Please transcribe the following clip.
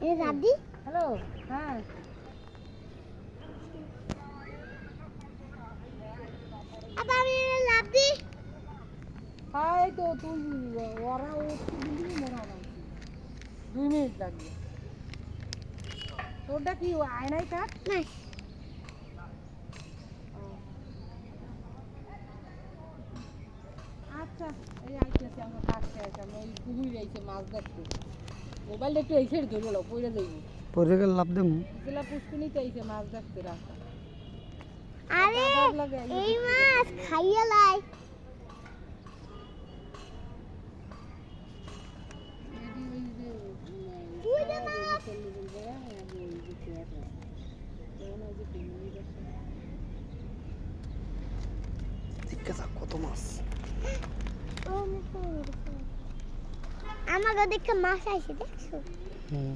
এ দাদি হ্যালো হ্যাঁ। আবার আমি লাভ দি হাই তো তুই ওরা উঠতে দিলি দুই মিনিট লাগবে। তোরটা কি ও আয়নাই কাট না আচ্ছা এই আইতেছে আমরা কাটতে আমরা ওই পুকুরে আইছে মাছ দেখতে মোবাইলটা একটু এই সাইড পড়ে যাইব। গেলে লাভ দেবো। মাছ দেখতে রাস্তা। আরে এই মাছ খাইয়া লাই। জিজ্ঞাসা কত মাছ? আমাকে দেখে মাছ আইছে দেখছ? হুম।